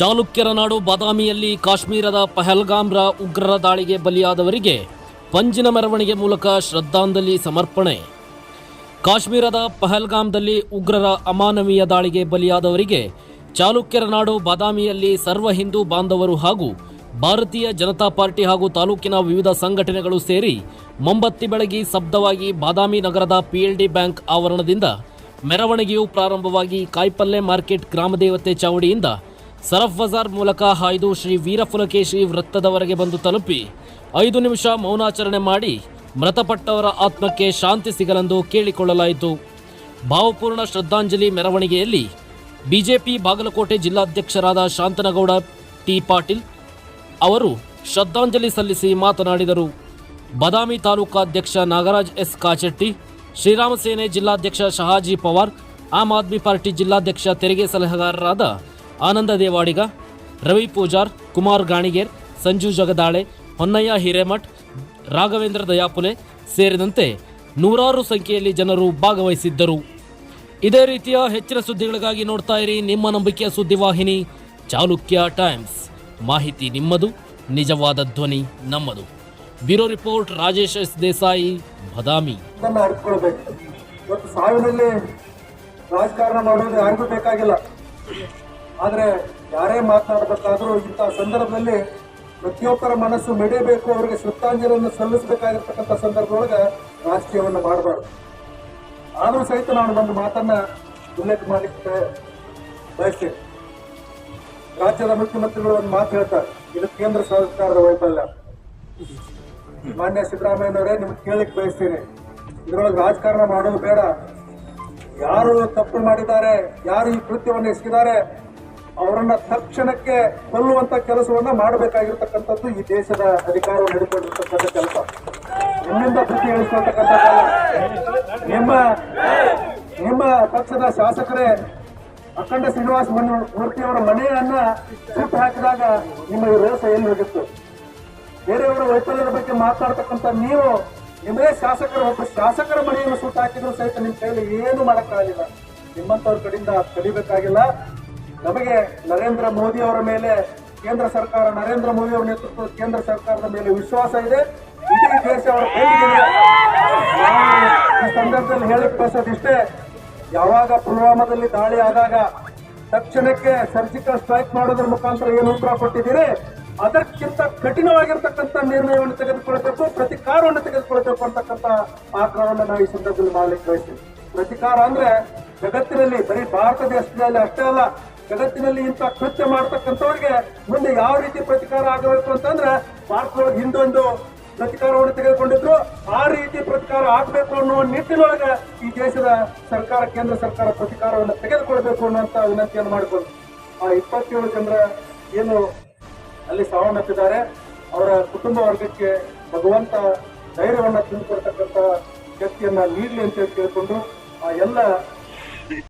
ಚಾಲುಕ್ಯರ ನಾಡು ಬಾದಾಮಿಯಲ್ಲಿ ಕಾಶ್ಮೀರದ ಪಹಲ್ಗಾಮ್ರ ಉಗ್ರರ ದಾಳಿಗೆ ಬಲಿಯಾದವರಿಗೆ ಪಂಜಿನ ಮೆರವಣಿಗೆ ಮೂಲಕ ಶ್ರದ್ಧಾಂಜಲಿ ಸಮರ್ಪಣೆ. ಕಾಶ್ಮೀರದ ಪಹಲ್ಗಾಮ್ದಲ್ಲಿ ಉಗ್ರರ ಅಮಾನವೀಯ ದಾಳಿಗೆ ಬಲಿಯಾದವರಿಗೆ ಚಾಲುಕ್ಯರ ನಾಡು ಬಾದಾಮಿಯಲ್ಲಿ ಸರ್ವ ಹಿಂದೂ ಬಾಂಧವರು ಹಾಗೂ ಭಾರತೀಯ ಜನತಾ ಪಾರ್ಟಿ ಹಾಗೂ ತಾಲೂಕಿನ ವಿವಿಧ ಸಂಘಟನೆಗಳು ಸೇರಿ ಮೊಂಬತ್ತಿ ಬೆಳಗಿ ಶಬ್ದವಾಗಿ ಬಾದಾಮಿ ನಗರದ ಪಿಎಲ್ಡಿ ಬ್ಯಾಂಕ್ ಆವರಣದಿಂದ ಮೆರವಣಿಗೆಯು ಪ್ರಾರಂಭವಾಗಿ ಕಾಯ್ಪಲ್ಲೆ ಮಾರ್ಕೆಟ್ ಗ್ರಾಮದೇವತೆ ಚಾವಡಿಯಿಂದ ಸರಫ್ ಬಜಾರ್ ಮೂಲಕ ಹಾಯ್ದು ಶ್ರೀ ವೀರಫುಲಕೇಶಿ ವೃತ್ತದವರೆಗೆ ಬಂದು ತಲುಪಿ ಐದು ನಿಮಿಷ ಮೌನಾಚರಣೆ ಮಾಡಿ ಮೃತಪಟ್ಟವರ ಆತ್ಮಕ್ಕೆ ಶಾಂತಿ ಸಿಗಲೆಂದು ಕೇಳಿಕೊಳ್ಳಲಾಯಿತು. ಭಾವಪೂರ್ಣ ಶ್ರದ್ಧಾಂಜಲಿ ಮೆರವಣಿಗೆಯಲ್ಲಿ ಬಿಜೆಪಿ ಬಾಗಲಕೋಟೆ ಜಿಲ್ಲಾಧ್ಯಕ್ಷರಾದ ಶಾಂತನಗೌಡ ಟಿ ಪಾಟೀಲ್ ಅವರು ಶ್ರದ್ಧಾಂಜಲಿ ಸಲ್ಲಿಸಿ ಮಾತನಾಡಿದರು. ಬದಾಮಿ ತಾಲೂಕಾಧ್ಯಕ್ಷ ನಾಗರಾಜ್ ಎಸ್ ಕಾಚೆಟ್ಟಿ ಶ್ರೀರಾಮಸೇನೆ ಜಿಲ್ಲಾಧ್ಯಕ್ಷ ಶಹಾಜಿ ಪವಾರ್, ಆಮ್ ಆದ್ಮಿ ಪಾರ್ಟಿ ಜಿಲ್ಲಾಧ್ಯಕ್ಷ ತೆರಿಗೆ ಸಲಹೆಗಾರರಾದ ಆನಂದ ದೇವಾಡಿಗ, ರವಿ ಪೂಜಾರ್, ಕುಮಾರ್ ಗಾಣಿಗೇರ್, ಸಂಜು ಜಗದಾಳೆ, ಹೊನ್ನಯ್ಯ ಹಿರೇಮಠ್, ರಾಘವೇಂದ್ರ ದಯಾಪುಲೆ ಸೇರಿದಂತೆ ನೂರಾರು ಸಂಖ್ಯೆಯಲ್ಲಿ ಜನರು ಭಾಗವಹಿಸಿದ್ದರು. ಇದೇ ರೀತಿಯ ಹೆಚ್ಚಿನ ಸುದ್ದಿಗಳಿಗಾಗಿ ನೋಡ್ತಾ ಇರಿ ನಿಮ್ಮ ನಂಬಿಕೆಯ ಸುದ್ದಿವಾಹಿನಿ ಚಾಲುಕ್ಯ ಟೈಮ್ಸ್. ಮಾಹಿತಿ ನಿಮ್ಮದು, ನಿಜವಾದ ಧ್ವನಿ ನಮ್ಮದು. Bureau report, Rajesh S Desai, Badami. ಸಾವಿನಲ್ಲಿ ರಾಜಕಾರಣ ಮಾಡೋದು ಯಾರಿಗೂ ಬೇಕಾಗಿಲ್ಲ. ಆದ್ರೆ ಯಾರೇ ಮಾತನಾಡಬೇಕಾದರೂ ಇಂಥ ಸಂದರ್ಭದಲ್ಲಿ ಪ್ರತಿಯೊಬ್ಬರ ಮನಸ್ಸು ಮೆಡಿಬೇಕು, ಅವರಿಗೆ ಶ್ರದ್ಧಾಂಜಲಿಯನ್ನು ಸಲ್ಲಿಸಬೇಕಾಗಿರ್ತಕ್ಕಂಥ ಸಂದರ್ಭದೊಳಗೆ ರಾಜಕೀಯವನ್ನು ಮಾಡಬಾರ್ದು. ಆದರೂ ಸಹಿತ ನಾನು ಒಂದು ಮಾತನ್ನು ಉಲ್ಲೇಖ ಮಾಡಲಿಕ್ಕೆ ಬಯಸ್ತೇನೆ. ರಾಜ್ಯದ ಮುಖ್ಯಮಂತ್ರಿಗಳು ಒಂದು ಮಾತು ಹೇಳ್ತಾರೆ, ಇದು ಕೇಂದ್ರ ಸರ್ಕಾರದ ವೈಫಲ್ಯ. ಮಾನ್ಯ ಸಿದ್ದರಾಮಯ್ಯನವರೇ, ನಿಮ್ಗೆ ಕೇಳಲಿಕ್ಕೆ ಬಯಸ್ತೀನಿ, ಇದರೊಳಗೆ ರಾಜಕಾರಣ ಮಾಡೋದು ಬೇಡ. ಯಾರು ತಪ್ಪು ಮಾಡಿದ್ದಾರೆ, ಯಾರು ಈ ಕೃತ್ಯವನ್ನು ಎಸಗಿದ್ದಾರೆ ಅವರನ್ನ ತಕ್ಷಣಕ್ಕೆ ಕೊಲ್ಲುವಂತ ಕೆಲಸವನ್ನ ಮಾಡಬೇಕಾಗಿರ್ತಕ್ಕಂಥದ್ದು ಈ ದೇಶದ ಅಧಿಕಾರವನ್ನು ಹಿಡ್ಕೊಂಡಿರ್ತಕ್ಕಂಥ ಕೆಲಸ. ನಿಮ್ಮಿಂದ ಪ್ರತಿ ಹೇಳಿಸ್ಕೊಳ್ತಕ್ಕಂಥದ್ದಲ್ಲ ನಿಮ್ಮ ನಿಮ್ಮ ಪಕ್ಷದ ಶಾಸಕರೇ, ಅಖಂಡ ಶ್ರೀನಿವಾಸ ಮೂರ್ತಿಯವರ ಮನೆಯನ್ನ ಸುಟ್ಟು ಹಾಕಿದಾಗ ನಿಮ್ಮ ಈ ರೋಷ ಎಲ್ಲಿ ಹೋಗಿತ್ತು? ಬೇರೆಯವರ ವೈಫಲ್ಯದ ಬಗ್ಗೆ ಮಾತಾಡ್ತಕ್ಕಂಥ ನೀವು ನಿಮ್ಮದೇ ಶಾಸಕರು, ಒಬ್ಬ ಶಾಸಕರ ಮನೆಯನ್ನು ಸುಟ್ಟು ಹಾಕಿದ್ರು ಸಹಿತ ನಿಮ್ಮ ಕೈಯಲ್ಲಿ ಏನು ಮಾಡಕ್ಕಾಗಿಲ್ಲ. ನಿಮ್ಮಂತವ್ರ ಕಡೆಯಿಂದ ಕಲಿಬೇಕಾಗಿಲ್ಲ. ನಮಗೆ ನರೇಂದ್ರ ಮೋದಿ ಅವರ ಮೇಲೆ, ಕೇಂದ್ರ ಸರ್ಕಾರ ನರೇಂದ್ರ ಮೋದಿ ಅವರ ನೇತೃತ್ವದ ಕೇಂದ್ರ ಸರ್ಕಾರದ ಮೇಲೆ ವಿಶ್ವಾಸ ಇದೆ. ಇಡೀ ದೇಶ ಅವರ ಈ ಸಂದರ್ಭದಲ್ಲಿ ಹೇಳಿಕ್ ಬಯಸೋದಿಷ್ಟೇ ಯಾವಾಗ ಪುಲ್ವಾಮಾದಲ್ಲಿ ದಾಳಿ ಆದಾಗ ತಕ್ಷಣಕ್ಕೆ ಸರ್ಜಿಕಲ್ ಸ್ಟ್ರೈಕ್ ಮಾಡೋದ್ರ ಮುಖಾಂತರ ಏನು ಉತ್ತರ ಕೊಟ್ಟಿದ್ದೀರಿ? ಅದಕ್ಕಿಂತ ಕಠಿಣವಾಗಿರ್ತಕ್ಕಂಥ ನಿರ್ಣಯವನ್ನು ತೆಗೆದುಕೊಳ್ಬೇಕು ಪ್ರತಿಕಾರವನ್ನು ತೆಗೆದುಕೊಳ್ಬೇಕು ಅಂತಕ್ಕಂಥ ಆಗ್ರಹವನ್ನು ನಾವು ಈ ಸಂದರ್ಭದಲ್ಲಿ ಮಾಡಲಿಕ್ಕೆ ಬಯಸ್ತೀವಿ. ಪ್ರತಿಕಾರ ಅಂದ್ರೆ ಜಗತ್ತಿನಲ್ಲಿ ಬರೀ ಭಾರತ ದೇಶದಲ್ಲಿ ಅಷ್ಟೇ ಅಲ್ಲ ಜಗತ್ತಿನಲ್ಲಿ ಇಂಥ ಕೃತ್ಯ ಮಾಡ್ತಕ್ಕಂಥವ್ರಿಗೆ ಮುಂದೆ ಯಾವ ರೀತಿ ಪ್ರತಿಕಾರ ಆಗಬೇಕು ಅಂತಂದ್ರೆ ಭಾರತದೊಳಗೆ ಹಿಂದೊಂದು ಪ್ರತಿಕಾರವನ್ನು ತೆಗೆದುಕೊಂಡಿದ್ರು. ಆ ರೀತಿ ಪ್ರತಿಕಾರ ಆಗಬೇಕು ಅನ್ನೋ ನಿಟ್ಟಿನೊಳಗೆ ಈ ದೇಶದ ಸರ್ಕಾರ, ಕೇಂದ್ರ ಸರ್ಕಾರ ಪ್ರತಿಕಾರವನ್ನು ತೆಗೆದುಕೊಳ್ಬೇಕು ಅನ್ನುವಂತ ವಿನಂತಿಯನ್ನು ಮಾಡಿಕೊಂಡು ಆ ಇಪ್ಪತ್ತೇಳು ಜನರ ಏನು ಅಲ್ಲಿ ಸಾವನ್ನಪ್ಪಿದ್ದಾರೆ. ಅವರ ಕುಟುಂಬ ವರ್ಗಕ್ಕೆ ಭಗವಂತ ಧೈರ್ಯವನ್ನ ತಿಳಿದುಕೊಡ್ತಕ್ಕಂತ ಶಕ್ತಿಯನ್ನ ನೀಡಲಿ ಅಂತ ಕೇಳಿಕೊಂಡು ಆ ಎಲ್ಲ